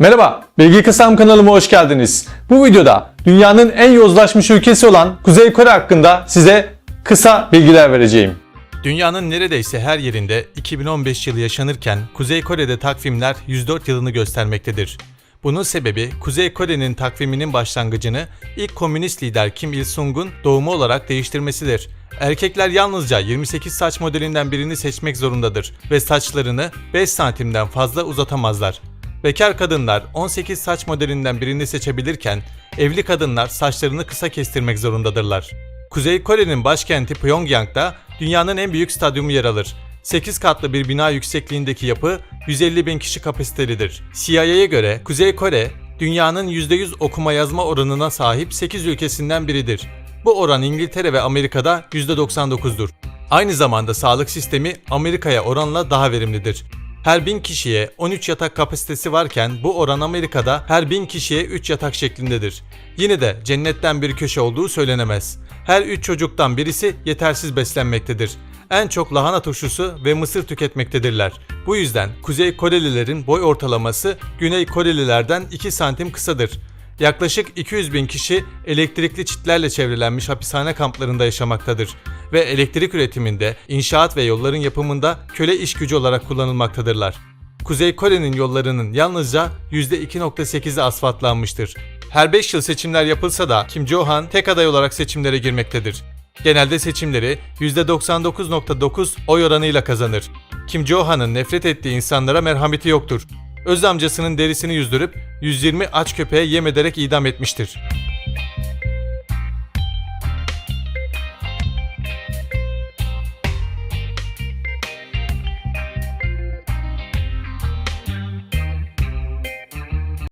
Merhaba, Bilgi Kısam kanalıma hoş geldiniz. Bu videoda dünyanın en yozlaşmış ülkesi olan Kuzey Kore hakkında size kısa bilgiler vereceğim. Dünyanın neredeyse her yerinde 2015 yılı yaşanırken Kuzey Kore'de takvimler 104 yılını göstermektedir. Bunun sebebi Kuzey Kore'nin takviminin başlangıcını ilk komünist lider Kim Il-sung'un doğumu olarak değiştirmesidir. Erkekler yalnızca 28 saç modelinden birini seçmek zorundadır ve saçlarını 5 santimden fazla uzatamazlar. Bekar kadınlar 18 saç modelinden birini seçebilirken evli kadınlar saçlarını kısa kestirmek zorundadırlar. Kuzey Kore'nin başkenti Pyongyang'da dünyanın en büyük stadyumu yer alır. 8 katlı bir bina yüksekliğindeki yapı 150 bin kişi kapasitelidir. CIA'ya göre Kuzey Kore, dünyanın %100 okuma yazma oranına sahip 8 ülkesinden biridir. Bu oran İngiltere ve Amerika'da %99'dur. Aynı zamanda sağlık sistemi Amerika'ya oranla daha verimlidir. Her 1000 kişiye 13 yatak kapasitesi varken bu oran Amerika'da her 1000 kişiye 3 yatak şeklindedir. Yine de cennetten bir köşe olduğu söylenemez. Her 3 çocuktan birisi yetersiz beslenmektedir. En çok lahana turşusu ve mısır tüketmektedirler. Bu yüzden Kuzey Korelilerin boy ortalaması Güney Korelilerden 2 santim kısadır. Yaklaşık 200 bin kişi elektrikli çitlerle çevrelenmiş hapishane kamplarında yaşamaktadır ve elektrik üretiminde, inşaat ve yolların yapımında köle iş gücü olarak kullanılmaktadırlar. Kuzey Kore'nin yollarının yalnızca %2.8'i asfaltlanmıştır. Her 5 yıl seçimler yapılsa da Kim Jo-han tek aday olarak seçimlere girmektedir. Genelde seçimleri %99.9 oy oranıyla kazanır. Kim Jo-han'ın nefret ettiği insanlara merhameti yoktur. Öz amcasının derisini yüzdürüp 120 aç köpeğe yem ederek idam etmiştir.